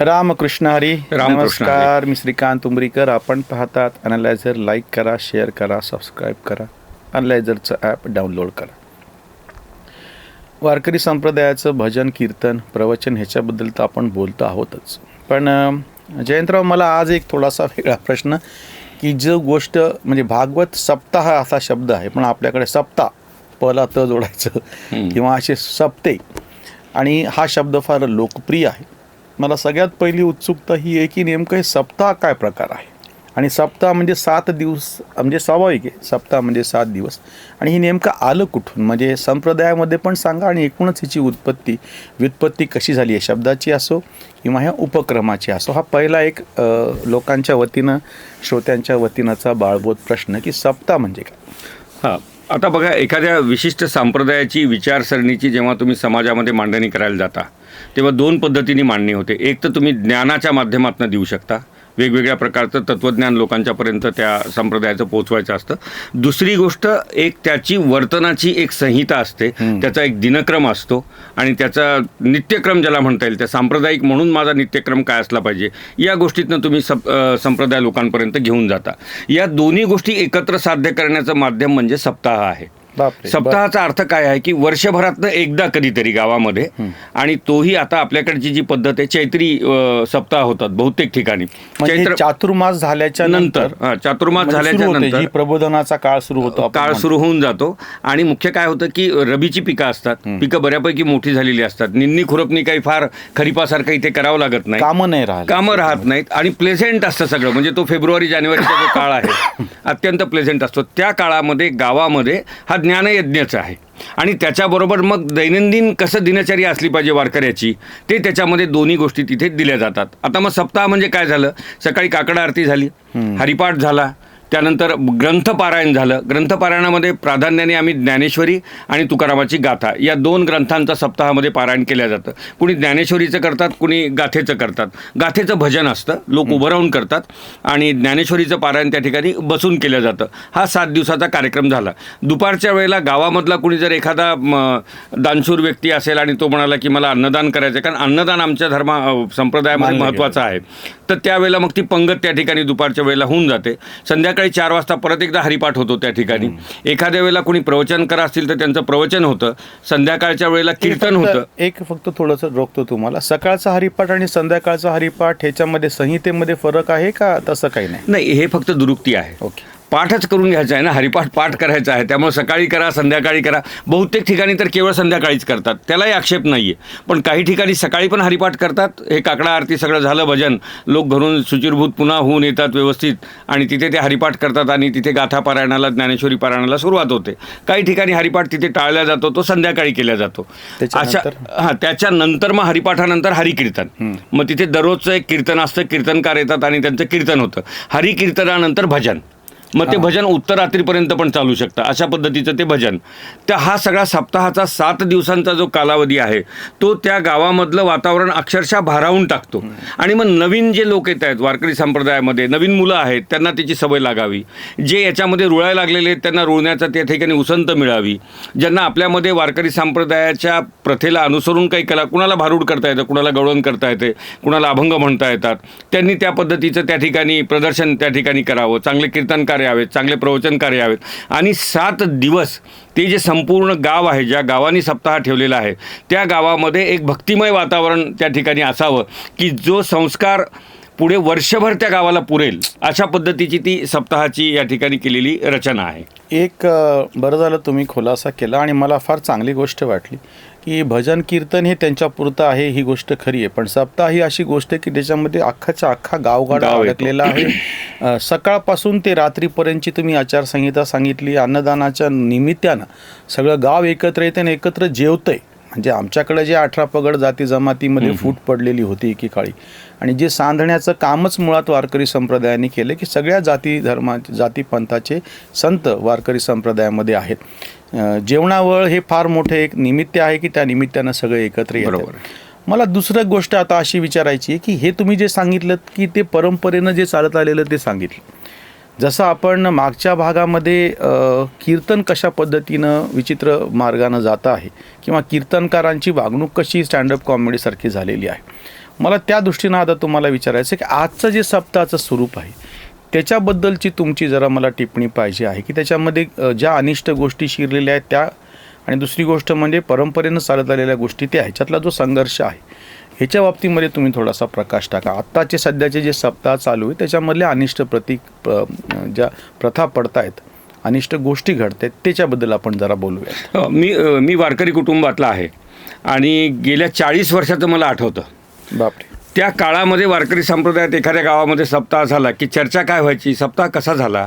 रामकृष्ण हरी नमस्कार. मी श्रीकांत उमरीकर. आपण पाहतात अनालायझर लाईक करा शेअर करा सबस्क्राईब करा. अनालायझरचं ॲप डाउनलोड करा. वारकरी संप्रदायाचं भजन कीर्तन प्रवचन ह्याच्याबद्दल तर आपण बोलतो आहोतच. पण जयंतराव मला आज एक थोडासा वेगळा प्रश्न की जो गोष्ट म्हणजे भागवत सप्ताह असा शब्द आहे पण आपल्याकडे सप्ताह पला त जोडायचं किंवा असे सप्ते. आणि हा शब्द फार लोकप्रिय आहे. मला सगळ्यात पहिली उत्सुकता ही आहे की नेमकं हे सप्ताह काय प्रकार आहे? आणि सप्ताह म्हणजे सात दिवस म्हणजे स्वाभाविक आहे. सप्ताह म्हणजे सात दिवस. आणि हे नेमकं आलं कुठून? म्हणजे संप्रदायामध्ये पण सांगा आणि एकूणच हिची उत्पत्ती व्युत्पत्ती कशी झाली आहे शब्दाची असो किंवा ह्या उपक्रमाची असो. हा पहिला एक लोकांच्या वतीनं श्रोत्यांच्या वतीनंचा बाळबोध प्रश्न की सप्ताह म्हणजे काय? हां. आता बघा एखाद्या विशिष्ट संप्रदायाची विचारसरणीची जेव्हा तुम्ही समाजामध्ये मांडणी करायला जाता तेव्हा दोन पद्धतीने मांडणी होते. एक तर तुम्ही ज्ञानाच्या माध्यमातून देऊ शकता वेगवेगळ्या प्रकारचं तत्त्वज्ञान लोकांच्यापर्यंत त्या संप्रदायाचं पोचवायचं असतं. दुसरी गोष्ट एक त्याची वर्तनाची एक संहिता असते. त्याचा एक दिनक्रम असतो आणि त्याचा नित्यक्रम ज्याला म्हणता येईल त्या सांप्रदायिक म्हणून माझा नित्यक्रम काय असला पाहिजे या गोष्टीतनं तुम्ही सप संप्रदाय लोकांपर्यंत घेऊन जाता. या दोन्ही गोष्टी एकत्र साध्य करण्याचं माध्यम म्हणजे सप्ताह आहे. बापरे. सप्ताहाचा अर्थ काय आहे की वर्षभरातनं एकदा कधीतरी गावामध्ये आणि तोही आता आपल्याकडची जी पद्धत आहे चैत्री अ, सप्ताह होतात बहुतेक ठिकाणी. म्हणजे चैत्र चातुर्मास झाल्याच्यानंतर नंतर हा, चातुर्मास म्हणजे झाल्याच्या सुरू होते, नंतर जी प्रबोधनाचा काळ सुरू होतो आपण काळ म्हणतो. सुरू होऊन जातो. आणि मुख्य काय होतं की रबीची पिकं असतात. पिकं बऱ्यापैकी मोठी झालेली असतात. निन्नी खुरपणी काही फार खरीपासारखं इथे करावं लागत नाही. कामं नाही राहिले. कामं राहत नाहीत. आणि प्लेझेंट असतं सगळं. म्हणजे तो फेब्रुवारी जानेवारीचा जो काळ आहे अत्यंत प्लेझेंट असतो. त्या काळामध्ये गावामध्ये हा ज्ञानयज्ञच आहे. आणि त्याच्याबरोबर मग दैनंदिन कसं दिनचर्या असली पाहिजे वारकऱ्याची ते त्याच्यामध्ये दोन्ही गोष्टी तिथे दिल्या जातात. आता मग सप्ताह म्हणजे काय झालं? सकाळी काकडा आरती झाली हरिपाठ झाला त्यानंतर ग्रंथपारायण झालं. ग्रंथपारायणामध्ये प्राधान्याने आम्ही ज्ञानेश्वरी आणि तुकारामाची गाथा या दोन ग्रंथांचा सप्ताहामध्ये पारायण केलं जातं. कुणी ज्ञानेश्वरीचं करतात कुणी गाथेचं करतात. गाथेचं भजन असतं. लोक उभं राहून करतात आणि ज्ञानेश्वरीचं पारायण त्या ठिकाणी बसून केलं जातं. हा सात दिवसाचा कार्यक्रम झाला. दुपारच्या वेळेला गावामधला कुणी जर एखादा दानशूर व्यक्ती असेल आणि तो म्हणाला की मला अन्नदान करायचं आहे कारण अन्नदान आमच्या धर्मा संप्रदायामध्ये महत्त्वाचं आहे. तर त्यावेळेला मग ती पंगत त्या ठिकाणी दुपारच्या वेळेला होऊन जाते. संध्याकाळी चार वाजता परत एकदा हरिपाठ होतो त्या ठिकाणी. एखाद्या वेळेला कोणी प्रवचन करा असतील तर त्यांचं प्रवचन होतं. संध्याकाळच्या वेळेला कीर्तन होतं. एक फक्त थोडंसं रोखतो तुम्हाला. सकाळचा हरिपाठ आणि संध्याकाळचा हरिपाठ ह्याच्यामध्ये संहितेमध्ये फरक आहे का तसं काही नाही? नाही हे फक्त दुरुक्ती आहे. ओके. पाठच करून घ्यायचा आहे ना हरिपाठ पाठ करायचा आहे. त्यामुळे सकाळी करा संध्याकाळी करा. बहुतेक ठिकाणी तर केवळ संध्याकाळीच करतात. त्यालाही आक्षेप नाही आहे पण काही ठिकाणी सकाळी पण हरिपाठ करतात. हे काकडा आरती सगळं झालं भजन. लोक घरून सुचिरभूत पुन्हा होऊन येतात व्यवस्थित. आणि तिथे ते हरिपाठ करतात आणि तिथे गाथा पारायणाला ज्ञानेश्वरी पारायणाला सुरुवात होते. काही ठिकाणी हरिपाठ तिथे टाळला जातो तो संध्याकाळी केला जातो. अशा? हां त्याच्यानंतर मग हरिपाठानंतर हरिकीर्तन. मग तिथे दररोजचं एक कीर्तन असतं कीर्तनकार येतात आणि त्यांचं कीर्तन होतं. हरिकीर्तनानंतर भजन. मग ते भजन उत्तरात्रीपर्यंत पण चालू शकतं. अशा पद्धतीचं ते भजन. तर हा सगळा सप्ताहाचा सात दिवसांचा जो कालावधी आहे तो त्या गावामधलं वातावरण अक्षरशः भारावून टाकतो. आणि मग नवीन जे लोक येत आहेत वारकरी संप्रदायामध्ये नवीन मुलं आहेत त्यांना त्याची सवय लागावी. जे याच्यामध्ये रुळायला लागलेले आहेत त्यांना रुळण्याचा त्या ठिकाणी उसंत मिळावी. ज्यांना आपल्यामध्ये वारकरी संप्रदायाच्या प्रथेला अनुसरून काही कला कुणाला भारूड करता येतं कुणाला गवळण करता येते कुणाला अभंग म्हणता येतात त्यांनी त्या पद्धतीचं त्या ठिकाणी प्रदर्शन त्या ठिकाणी करावं चांगले कीर्तनकार यावेत चांगले प्रवचनकार यावेत आणि सात दिवस ते जे संपूर्ण गाव आहे ज्या गावांनी सप्ताह ठेवलेला आहे त्या गावामध्ये एक भक्तिमय वातावरण त्या ठिकाणी असावं की जो संस्कार पुढे वर्षभर त्या गावाला पुरेल अशा पद्धतीची ती सप्ताहाची या ठिकाणी केलेली रचना आहे. एक बरं झालं तुम्ही खुलासा केला आणि मला फार चांगली गोष्ट वाटली. की भजन कीर्तन हे त्यांच्यापुरतं आहे ही गोष्ट खरी आहे. पण सप्ताह ही अशी गोष्ट आहे की त्याच्यामध्ये अख्खाच्या अख्खा गावगाडा. अडकलेला आहे. सकाळपासून ते रात्रीपर्यंतची तुम्ही आचारसंहिता सांगितली अन्नदानाच्या निमित्तानं सगळं गाव एकत्र येते आणि एकत्र जेवतंय. म्हणजे आमच्याकडे जे अठरा पगड जाती जमातीमध्ये फूट पडलेली होती एकेकाळी. आणि जे सांधण्याचं कामच मुळात वारकरी संप्रदायाने केलं की सगळ्या जाती धर्मा जाती पंथाचे संत वारकरी संप्रदायामध्ये आहेत. जेवणावळ हे फार मोठे एक निमित्त आहे की त्या निमित्तानं सगळे एकत्र येतात. मला दुसरं गोष्ट आता अशी विचारायची आहे की हे तुम्ही जे सांगितलं की ते परंपरेनं जे चालत आलेलं ते सांगितलं. जसं आपण मागच्या भागामध्ये कीर्तन कशा पद्धतीनं विचित्र मार्गानं जात आहे किंवा कीर्तनकारांची वागणूक कशी स्टँडअप कॉमेडीसारखी झालेली आहे मला त्या दृष्टीनं आता तुम्हाला विचारायचं की आजचं जे सप्ताहाचं स्वरूप आहे त्याच्याबद्दलची तुमची जरा मला टिप्पणी पाहिजे आहे की त्याच्यामध्ये ज्या अनिष्ट गोष्टी शिरलेल्या आहेत त्या आणि दुसरी गोष्ट म्हणजे परंपरेनं चालत आलेल्या गोष्टी त्या ह्याच्यातला जो संघर्ष आहे ह्याच्या बाबतीमध्ये तुम्ही थोडासा प्रकाश टाका. आत्ताचे सध्याचे जे सप्ताह चालू आहे त्याच्यामधल्या अनिष्ट प्रतीक ज्या प्रथा पडतायत अनिष्ट गोष्टी घडत आहेत त्याच्याबद्दल आपण जरा बोलूया अ, मी मी वारकरी कुटुंबातला आहे आणि गेल्या चाळीस वर्षाचं मला आठवतं. बापरे. त्या काळामध्ये वारकरी संप्रदायात एखाद्या गावामध्ये सप्ताह झाला की चर्चा काय व्हायची सप्ताह कसा झाला?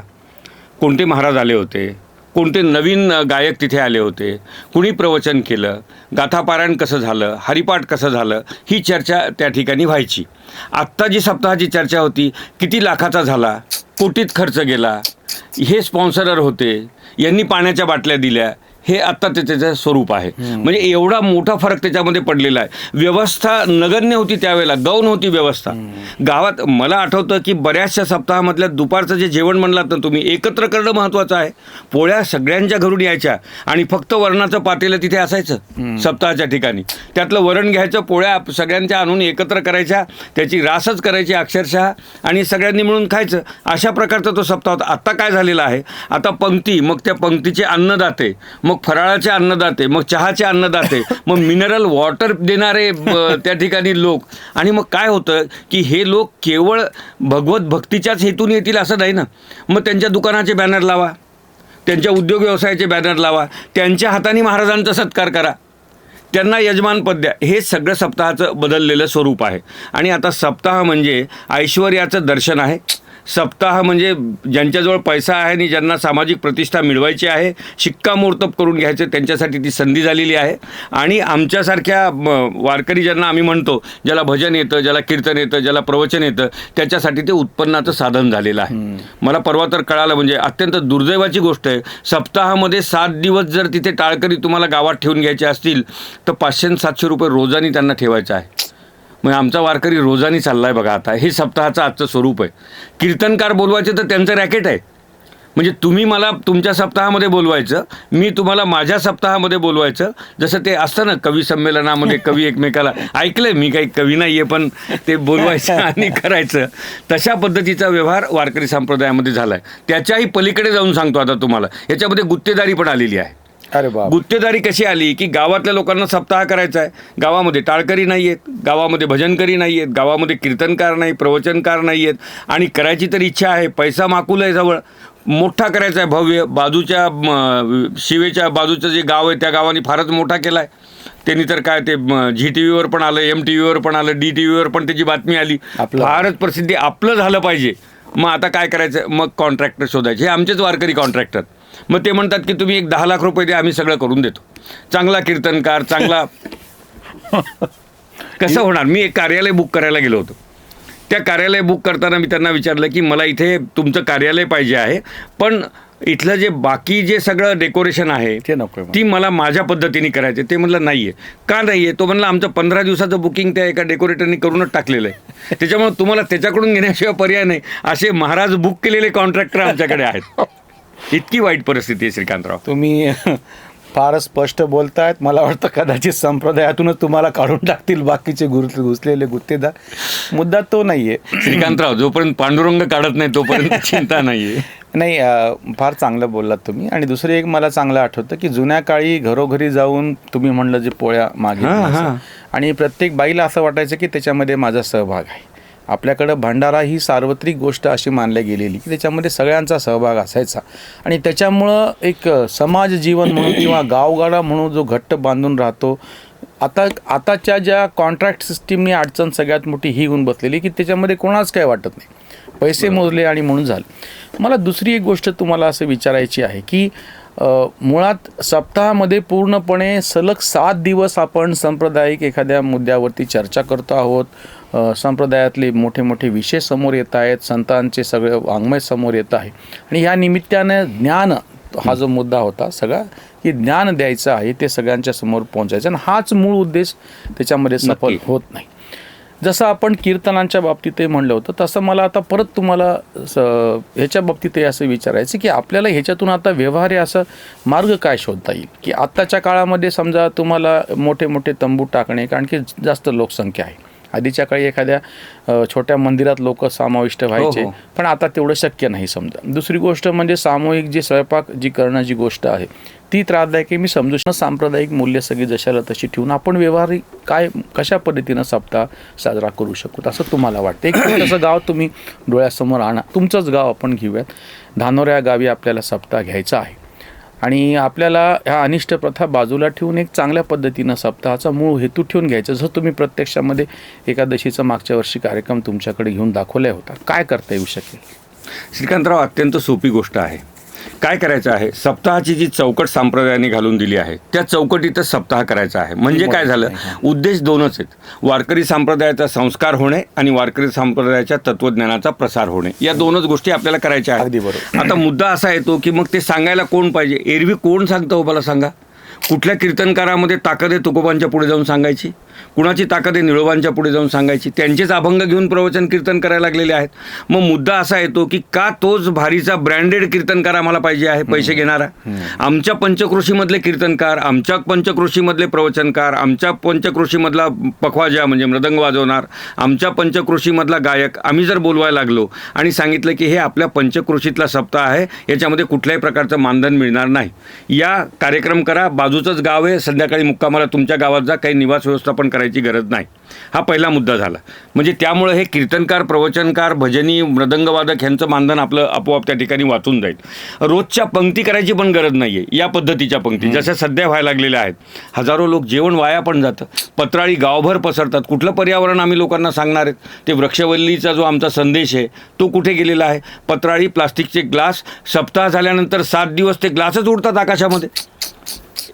कोणते महाराज आले होते? कोणते नवीन गायक तिथे आले होते कुणी प्रवचन केलं गाथापारायण कसं झालं हरिपाठ कसं झालं ही चर्चा त्या ठिकाणी व्हायची. आत्ता जी सप्ताहाची चर्चा होती किती लाखाचा झाला कोटीत खर्च गेला हे स्पॉन्सरर होते यांनी पाण्याच्या बाटल्या दिल्या हे आत्ता ते त्याचं स्वरूप आहे. म्हणजे एवढा मोठा फरक त्याच्यामध्ये पडलेला आहे. व्यवस्था नगण्य होती त्यावेळेला गौण होती व्यवस्था. गावात मला आठवतं की बऱ्याचशा सप्ताहामधल्या दुपारचं जे जेवण म्हणलात ना तुम्ही एकत्र करणं महत्त्वाचं आहे. पोळ्या सगळ्यांच्या घरून यायच्या आणि फक्त वरणाचं पातेलं तिथे असायचं सप्ताहाच्या ठिकाणी. त्यातलं वरण घ्यायचं पोळ्या सगळ्यांच्या आणून एकत्र करायच्या त्याची रासच करायची अक्षरशः आणि सगळ्यांनी मिळून खायचं. अशा प्रकारचा तो सप्ताह होता. आत्ता काय झालेला आहे? आता पंक्ती मग त्या पंक्तीचे अन्नदाते मग फराळाचे अन्नदाते मग चहाचे अन्नदाते मग मिनरल वॉटर देणारे त्या ठिकाणी लोक. आणि मग काय होतं की हे लोक केवळ भगवत भक्तीच्याच हेतून येतील असं नाही ना. मग त्यांच्या दुकानाचे बॅनर लावा त्यांच्या उद्योग व्यवसायाचे बॅनर लावा त्यांच्या हाताने महाराजांचा सत्कार करा. त्यांना यजमानपद द्या. हे सगळं सप्ताहाचं बदललेलं स्वरूप आहे. आणि आता सप्ताह म्हणजे ऐश्वर्याचं दर्शन आहे. सप्ताह म्हणजे ज्यांच्याजवळ पैसा आहे आणि ज्यांना सामाजिक प्रतिष्ठा मिळवायची आहे शिक्कामोर्तब करून घ्यायचं त्यांच्यासाठी ती संधी झालेली आहे. आणि आमच्यासारख्या वारकरी ज्यांना आम्ही म्हणतो ज्याला भजन येतं ज्याला कीर्तन येतं ज्याला प्रवचन येतं त्याच्यासाठी ते उत्पन्नाचं साधन झालेलं आहे. मला परवा तर कळालं म्हणजे अत्यंत दुर्दैवाची गोष्ट आहे सप्ताहामध्ये सात दिवस जर तिथे टाळकरी तुम्हाला गावात ठेवून घ्यायचे असतील तर पाचशे सातशे रुपये रोजानी त्यांना ठेवायचं आहे. मग आमचा वारकरी रोजानी चालला आहे बघा आता. हे सप्ताहाचं आजचं स्वरूप आहे. कीर्तनकार बोलवायचे तर त्यांचं रॅकेट आहे. म्हणजे तुम्ही मला तुमच्या सप्ताहामध्ये बोलवायचं मी तुम्हाला माझ्या सप्ताहामध्ये बोलवायचं. जसं ते असतं ना कवी संमेलनामध्ये कवी एकमेकाला ऐकलंय मी काही कवी नाही आहे पण ते बोलवायचं आणि करायचं. तशा पद्धतीचा व्यवहार वारकरी संप्रदायामध्ये झाला आहे त्याच्याही पलीकडे जाऊन सांगतो आता तुम्हाला. याच्यामध्ये गुत्तेदारी पण आलेली आहे. अरे गुत्तेदारी कशी आली की गावातल्या लोकांना सप्ताह करायचा आहे गावामध्ये टाळकरी नाही आहेत गावामध्ये भजनकरी नाही आहेत गावामध्ये कीर्तनकार नाही प्रवचनकार नाही आहेत आणि करायची तर इच्छा आहे पैसा माकुल आहे जवळ. मोठा करायचा आहे भव्य बाजूच्या शिवेच्या बाजूचं जे गाव आहे त्या गावाने फारच मोठा केला आहे त्यांनी तर काय ते झी टी व्हीवर पण आलं एम टी व्हीवर पण आलं डी टी व्हीवर पण त्याची बातमी आली. आपलं. फारच प्रसिद्धी आपलं झालं पाहिजे. मग आता काय करायचं मग कॉन्ट्रॅक्टर शोधायचे. हे आमचेच वारकरी कॉन्ट्रॅक्टर मग ते म्हणतात की तुम्ही एक दहा लाख रुपये द्या आम्ही सगळं करून देतो. चांगला कीर्तनकार चांगला कसं होणार? मी एक कार्यालय बुक करायला गेलो होतो. त्या कार्यालय बुक करताना मी त्यांना विचारलं की मला इथे तुमचं कार्यालय पाहिजे आहे पण इथलं जे बाकी जे सगळं डेकोरेशन आहे ते नको. ती मला माझ्या पद्धतीने करायचे. ते म्हणलं नाही आहे का नाही आहे तो म्हणला आमचं पंधरा दिवसाचं बुकिंग त्या एका डेकोरेटरनी करूनच टाकलेलं आहे. त्याच्यामुळे तुम्हाला त्याच्याकडून घेण्याशिवाय पर्याय नाही. असे महाराज बुक केलेले कॉन्ट्रॅक्टर आमच्याकडे आहेत. इतकी वाईट परिस्थिती आहे श्रीकांतराव. तुम्ही फारच स्पष्ट बोलतायत. मला वाटतं कदाचित संप्रदायातूनच तुम्हाला काढून टाकतील बाकीचे गुर घुसलेले गुत्तेदार. मुद्दा तो नाही आहे श्रीकांतराव जोपर्यंत पांडुरंग काढत नाही तोपर्यंत चिंता नाहीये. नाही अ, फार चांगलं बोललात तुम्ही. आणि दुसरं एक मला चांगलं आठवतं की जुन्या काळी घरोघरी जाऊन तुम्ही म्हणलं जे पोळ्या मागे. आणि प्रत्येक बाईला असं वाटायचं की त्याच्यामध्ये माझा सहभाग आहे. आपल्याकडं भंडारा ही सार्वत्रिक गोष्ट अशी मानल्या गेलेली की त्याच्यामध्ये सगळ्यांचा सहभाग असायचा. आणि त्याच्यामुळं एक समाज जीवन म्हणून किंवा गावगाडा म्हणून जो घट्ट बांधून राहतो आता आताच्या ज्या कॉन्ट्रॅक्ट सिस्टीमनी अडचण सगळ्यात मोठी ही होऊन बसलेली की त्याच्यामध्ये कोणाच काय वाटत नाही. पैसे मोजले आणि म्हणून झालं. मला दुसरी एक गोष्ट तुम्हाला असं विचारायची आहे की मुळात सप्ताहामध्ये पूर्णपणे सलग सात दिवस आपण सांप्रदायिक एखाद्या मुद्द्यावरती चर्चा करतो आहोत. संप्रदायातले मोठे मोठे विषय समोर येत आहेत संतांचे सगळे वाङ्मय समोर येत आहे. आणि ह्या निमित्तानं ज्ञान हा जो मुद्दा होता सगळा की ज्ञान द्यायचं आहे ते सगळ्यांच्या समोर पोहोचायचं. आणि हाच मूळ उद्देश त्याच्यामध्ये सफल. होत नाही. जसं आपण कीर्तनांच्या बाबतीतही म्हणलं होतं तसं मला आता परत तुम्हाला स ह्याच्या बाबतीतही असं विचारायचं की आपल्याला ह्याच्यातून आता व्यवहार्य असं मार्ग काय शोधता येईल? की आत्ताच्या काळामध्ये समजा तुम्हाला मोठे मोठे तंबू टाकणे कारण की जास्त लोकसंख्या आहे. आधीच्या काळी एखाद्या छोट्या मंदिरात लोक समाविष्ट व्हायचे हो. पण आता तेवढं शक्य नाही समजा. दुसरी गोष्ट म्हणजे सामूहिक जी स्वयंपाक जी करण्याची गोष्ट आहे ती त्रासदायक आहे मी समजू शकतो सांप्रदायिक मूल्य सगळी जशाला तशी ठेवून आपण व्यवहारिक काय कशा पद्धतीनं सप्ताह साजरा करू शकू? असं तुम्हाला वाटतं एक छोटंसं गाव तुम्ही डोळ्यासमोर आणा. तुमचंच गाव आपण घेऊयात. धानोरा या गावी आपल्याला सप्ताह घ्यायचा आहे. आणि आपल्याला ह्या अनिष्ट प्रथा बाजूला ठेवून एक चांगल्या पद्धतीनं सप्ताहाचा मूळ हेतू ठेवून घ्यायचं जसं तुम्ही प्रत्यक्षामध्ये एकादशीचा मागच्या वर्षी कार्यक्रम तुमच्याकडे घेऊन दाखवला होता काय करता येऊ शकेल? श्रीकांतराव अत्यंत सोपी गोष्ट आहे. काय करायचं आहे? सप्ताहाची जी चौकट संप्रदायाने घालून दिली आहे त्या चौकटीतच सप्ताह करायचा आहे. म्हणजे काय झालं? उद्देश दोनच आहेत. वारकरी संप्रदायाचा संस्कार होणे आणि वारकरी संप्रदायाच्या तत्वज्ञानाचा प्रसार होणे. या दोनच गोष्टी आपल्याला करायच्या अगदी आहेत बरोबर. आता मुद्दा असा येतो की मग ते सांगायला कोण पाहिजे? एरवी कोण सांगतं हो मला सांगा? कुठल्या कीर्तनकारामध्ये ताकद आहे तुकोबांच्या पुढे जाऊन सांगायची? कुणाची ताकद आहे निळोबांच्या पुढे जाऊन सांगायची? त्यांचेच अभंग घेऊन प्रवचन कीर्तन करायला लागलेले आहेत. मग मुद्दा असा येतो की का तोच भारीचा ब्रँडेड कीर्तनकार आम्हाला पाहिजे आहे पैसे घेणारा? आमच्या पंचकृषीमधले कीर्तनकार आमच्या पंचकृषीमधले प्रवचनकार आमच्या पंचकृषीमधला पखवाजा म्हणजे मृदंग वाजवणार आमच्या पंचकृषीमधला गायक आम्ही जर बोलवायला लागलो आणि सांगितलं की हे आपल्या पंचकृषीतला सप्ताह आहे याच्यामध्ये कुठल्याही प्रकारचं मानधन मिळणार नाही. या कार्यक्रम करा. बाजूचंच गाव आहे. संध्याकाळी मुक्कामाला तुमच्या गावात जा. काही निवास व्यवस्थापन करायची गरज नाही. हा पहिला मुद्दा झाला. म्हणजे त्यामुळे हे कीर्तनकार प्रवचनकार भजनी मृदंगवादक ह्यांचं मानधन आपलं आपोआप त्या ठिकाणी वाचून जाईल. रोजच्या पंक्ती करायची पण गरज नाही आहे या पद्धतीच्या पंक्ती. जशा सध्या व्हायला लागलेल्या आहेत. हजारो लोक जेवण वाया पण जातं. पत्राळी गावभर पसरतात. कुठलं पर्यावरण आम्ही लोकांना सांगणार आहेत? ते वृक्षवल्लीचा जो आमचा संदेश आहे तो कुठे गेलेला आहे? पत्राळी प्लास्टिकचे ग्लास सप्ताह झाल्यानंतर सात दिवस ते ग्लासच उडतात आकाशामध्ये.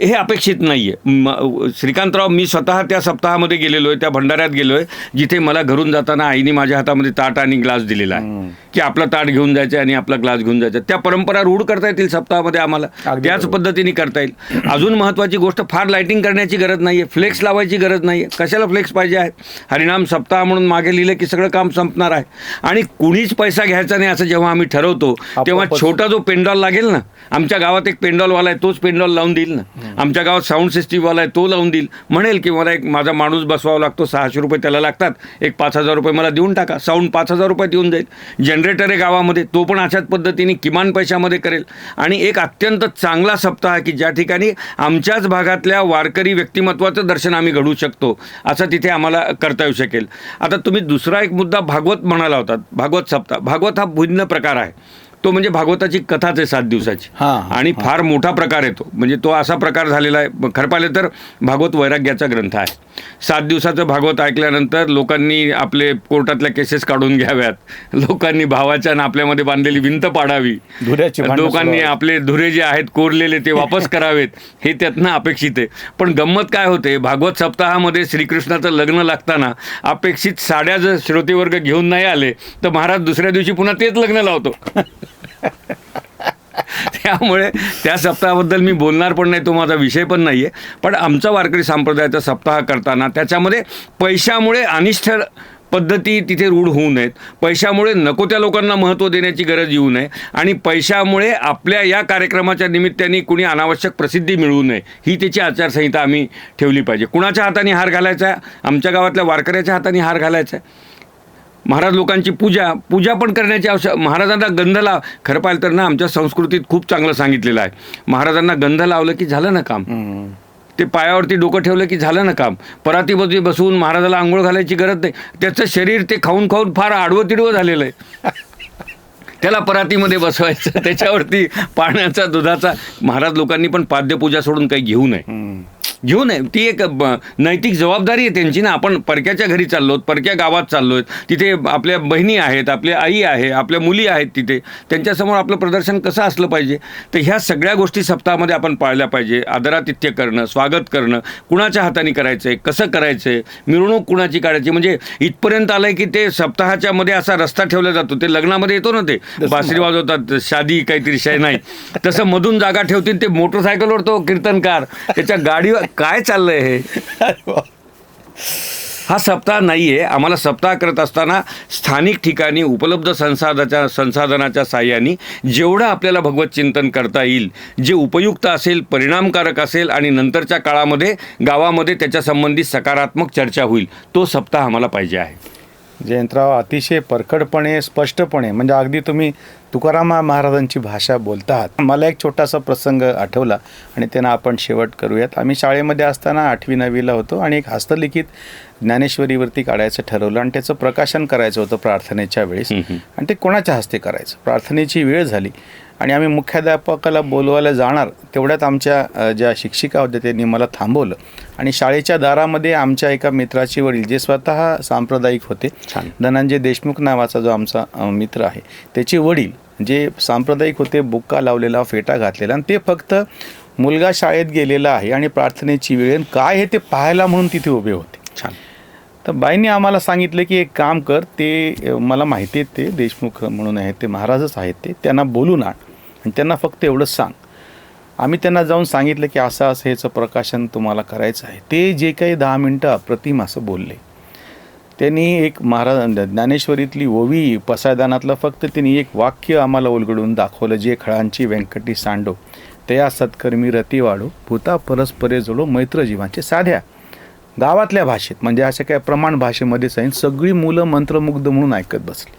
हे अपेक्षित नाही आहे श्रीकांतराव मी स्वतः त्या सप्ताहामध्ये गेलेलो आहे त्या भंडाऱ्यात गेलो आहे जिथे मला घरून जाताना आईने माझ्या हातामध्ये ताट आणि ग्लास दिलेला आहे. की आपला ताट घेऊन जायचं आणि आपला ग्लास घेऊन जायचा. त्या परंपरा रूढ करता येतील सप्ताहामध्ये आम्हाला. त्याच. पद्धतीने करता येईल. अजून महत्त्वाची गोष्ट फार लाईटिंग करण्याची गरज नाही आहे फ्लेक्स लावायची गरज नाही आहे कशाला फ्लेक्स पाहिजे आहे? हरिनाम सप्ताह म्हणून मागे लिहिलं की सगळं काम संपणार आहे. आणि कुणीच पैसा घ्यायचा नाही असं जेव्हा आम्ही ठरवतो तेव्हा. छोटा जो पेंडॉल लागेल ना आमच्या गावात एक पेंडॉलवाला आहे तोच पेंडॉल लावून देईल ना. आमच्या गावात साऊंड सिस्टीमवाला आहे तो लावून देईल. म्हणेल की मला एक माझा माणूस बसवावा लागतो सहाशे रुपये त्याला लागतात. एक पाच हजार रुपये मला देऊन टाका. साऊंड पाच हजार रुपये देऊन जाईल जनरेटर आहे गावामध्ये तो पण अशाच पद्धतीने किमान पैशामध्ये करेल. आणि एक अत्यंत चांगला सप्ताह की ज्या ठिकाणी आमच्याच भागातल्या वारकरी व्यक्तिमत्वाचं दर्शन आम्ही घडू शकतो असं तिथे आम्हाला करता येऊ शकेल. आता तुम्ही दुसरा एक मुद्दा भागवत म्हणाला होता भागवत सप्ताह. भागवत हा भिन्न प्रकार आहे. तो म्हणजे भागवताची कथाच आहे सात दिवसाची. आणि फार मोठा प्रकार आहे तो. म्हणजे तो असा प्रकार झालेला आहे. खरं पाहिलं तर भागवत वैराग्याचा ग्रंथ आहे. सात दिवसाचं भागवत ऐकल्यानंतर लोकांनी आपले कोर्टातल्या केसेस काढून घ्याव्यात. लोकांनी भावाच्या आणि आपल्यामध्ये बांधलेली भिंत पाडावी. लोकांनी. आपले धुरे जे आहेत कोरलेले ते वापस करावेत हे त्यातनं अपेक्षित आहे. पण गंमत काय होते भागवत सप्ताहामध्ये श्रीकृष्णाचं लग्न लागताना अपेक्षित साड्या जर श्रोतेवर्ग घेऊन नाही आले तर महाराज दुसऱ्या दिवशी पुन्हा तेच लग्न लावतो. त्यामुळे त्या सप्ताहाबद्दल मी बोलणार पण नाही तो माझा विषय पण नाही आहे पण आमचा वारकरी संप्रदायाचा सप्ताह करताना त्याच्यामध्ये पैशामुळे अनिष्ठ पद्धती तिथे रूढ होऊ नयेत. पैशामुळे नको त्या लोकांना महत्त्व देण्याची गरज येऊ नये आणि पैशामुळे आपल्या या कार्यक्रमाच्या निमित्ताने कुणी अनावश्यक प्रसिद्धी मिळवू नये ही त्याची आचारसंहिता आम्ही ठेवली पाहिजे. कुणाच्या हाताने हार घालायचा? आहे आमच्या गावातल्या वारकऱ्याच्या हाताने हार घालायचा? आहे महाराज लोकांची पूजा पूजा पण करण्याची आवश्यक महाराजांना गंध लाव खरं पाहिलं तर ना आमच्या संस्कृतीत खूप चांगलं सांगितलेलं आहे. महाराजांना गंध लावलं की झालं ना काम. ते पायावरती डोकं ठेवलं की झालं ना काम. परातीमध्ये बसवून महाराजाला आंघोळ घालायची गरज नाही. त्याचं शरीर ते खाऊन खाऊन फार आडवं तिडवं झालेलं आहे. त्याला परातीमध्ये बसवायचं त्याच्यावरती पाण्याचा दुधाचा महाराज लोकांनी पण पाद्यपूजा सोडून काही घेऊ नये. घेऊ नये. ती एक नैतिक जबाबदारी आहे त्यांची ना. आपण परक्याच्या घरी चाललो परक्या गावात चाललो आहेत तिथे आपल्या बहिणी आहेत आपल्या आई आहे आपल्या मुली आहेत तिथे. त्यांच्यासमोर आपलं प्रदर्शन कसं असलं पाहिजे? तर ह्या सगळ्या गोष्टी सप्ताहामध्ये आपण पाळल्या पाहिजे. आदरातिथ्य करणं स्वागत करणं कुणाच्या हाताने करायचं आहे कसं करायचं आहे मिरवणूक कुणाची काढायची? म्हणजे इथपर्यंत आलं की ते सप्ताहाच्या मध्ये असा रस्ता ठेवला जातो. ते लग्नामध्ये येतो ना ते. बासरी वाजवतात शादी काहीतरी शय नाही. तसं मधून जागा ठेवतील ते मोटरसायकलवर तो कीर्तनकार. त्याच्या गाडीवर काय चाललंय हे. हा सप्ताह नाही आहे आम्हाला सप्ताह करत असताना स्थानिक ठिकाणी उपलब्ध संसाधनाच्या संसाधनाच्या साह्याने जेवढं आपल्याला भगवत चिंतन करता येईल जे उपयुक्त असेल परिणामकारक असेल आणि नंतरच्या काळामध्ये गावामध्ये त्याच्या संबंधी सकारात्मक चर्चा होईल तो सप्ताह आम्हाला पाहिजे आहे. जयंतराव अतिशय परखडपणे स्पष्टपणे म्हणजे अगदी तुम्ही तुकाराम महाराजांची भाषा बोलता आहात मला एक छोटासा प्रसंग आठवला आणि त्यांना आपण शेवट करूयात. आम्ही शाळेमध्ये असताना आठवी नववीला होतो आणि एक हस्तलिखित ज्ञानेश्वरीवरती काढायचं ठरवलं आणि त्याचं प्रकाशन करायचं होतं प्रार्थनेच्या वेळेस. आणि ते कोणाच्या हस्ते करायचं? प्रार्थनेची वेळ झाली. आणि आम्ही मुख्याध्यापकाला बोलवायला जाणार तेवढ्यात आमच्या ज्या शिक्षिका होत्या त्यांनी मला थांबवलं. आणि शाळेच्या दारामध्ये आमच्या एका मित्राचे वडील जे स्वतः सांप्रदायिक होते. धनंजय देशमुख नावाचा जो आमचा मित्र आहे त्याचे वडील जे सांप्रदायिक होते बुक्का लावलेला फेटा घातलेला आणि ते फक्त मुलगा शाळेत गेलेला आहे आणि प्रार्थनेची वेळ काय हे ते पाहायला म्हणून तिथे उभे होते. छान. तर बाईंनी आम्हाला सांगितलं की एक काम कर ते मला माहिती आहे ते देशमुख म्हणून आहेत ते महाराजच आहेत ते त्यांना बोलून आण. आणि त्यांना फक्त एवढंच सांग. आम्ही त्यांना जाऊन सांगितलं की असं असं ह्याचं प्रकाशन तुम्हाला करायचं आहे. ते जे काही दहा मिनटं अप्रतिम असं बोलले. त्यांनी एक महाराज ज्ञानेश्वरीतली ओवी पसायदानातलं फक्त त्यांनी एक वाक्य आम्हाला उलगडून दाखवलं जे खळांची व्यंकटी सांडो तया सत्कर्मी रती वाढो भूता परस्परे जोडो मैत्र जीवांचे साध्या. गावातल्या भाषेत म्हणजे अशा काय प्रमाण भाषेमध्ये सांगितलं सगळी मुलं मंत्रमुग्ध म्हणून ऐकत बसली.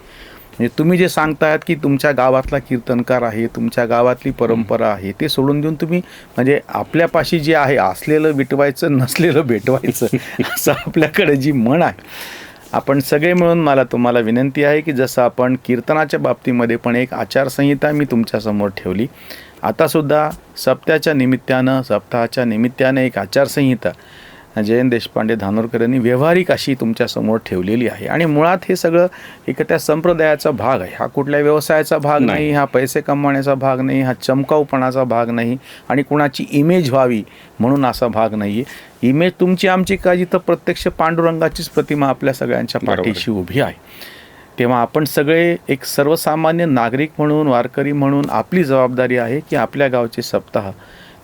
म्हणजे तुम्ही जे सांगतायत की तुमच्या गावातला कीर्तनकार आहे तुमच्या गावातली परंपरा आहे ते सोडून देऊन तुम्ही म्हणजे आपल्यापाशी जे आहे असलेलं विटवायचं नसलेलं भेटवायचं असं आपल्याकडे जी म्हण आहे. आपण सगळे मिळून मला तुम्हाला विनंती आहे की जसं आपण कीर्तनाच्या बाबतीमध्ये पण एक आचारसंहिता मी तुमच्यासमोर ठेवली. आतासुद्धा सप्त्याच्या निमित्तानं सप्ताहाच्या निमित्तानं एक आचारसंहिता जयंत देशपांडे धानोरकर यांनी व्यावहारिक अशी तुमच्यासमोर ठेवलेली आहे आणि मुळात हे सगळं एक त्या संप्रदायाचा भाग आहे हा कुठल्या व्यवसायाचा भाग नाही. हा पैसे कमवण्याचा भाग नाही हा चमकाऊपणाचा भाग नाही आणि कुणाची इमेज व्हावी म्हणून असा भाग नाही आहे इमेज तुमची आमची का जिथं प्रत्यक्ष पांडुरंगाचीच प्रतिमा आपल्या सगळ्यांच्या. पाठीशी उभी आहे तेव्हा आपण सगळे एक सर्वसामान्य नागरिक म्हणून वारकरी म्हणून आपली जबाबदारी आहे की आपल्या गावचे सप्ताह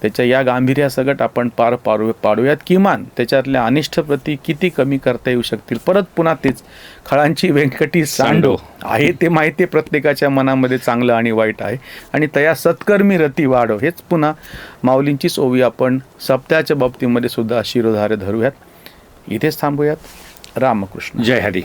त्याच्या या गांभीर्यासकट आपण पार पाडू पाडूयात. किमान त्याच्यातल्या अनिष्ट प्रती किती कमी करता येऊ शकतील? परत पुन्हा तेच खळांची व्यंकटी सांडो. आहे ते माहिती प्रत्येकाच्या मनामध्ये चांगलं आणि वाईट आहे. आणि तया सत्कर्मी रती वाढो. हेच पुन्हा माऊलींचीच ओवी आपण सप्त्याच्या बाबतीमध्ये सुद्धा शिरोधारे धरूयात. इथेच थांबूयात. रामकृष्ण. जय हरी.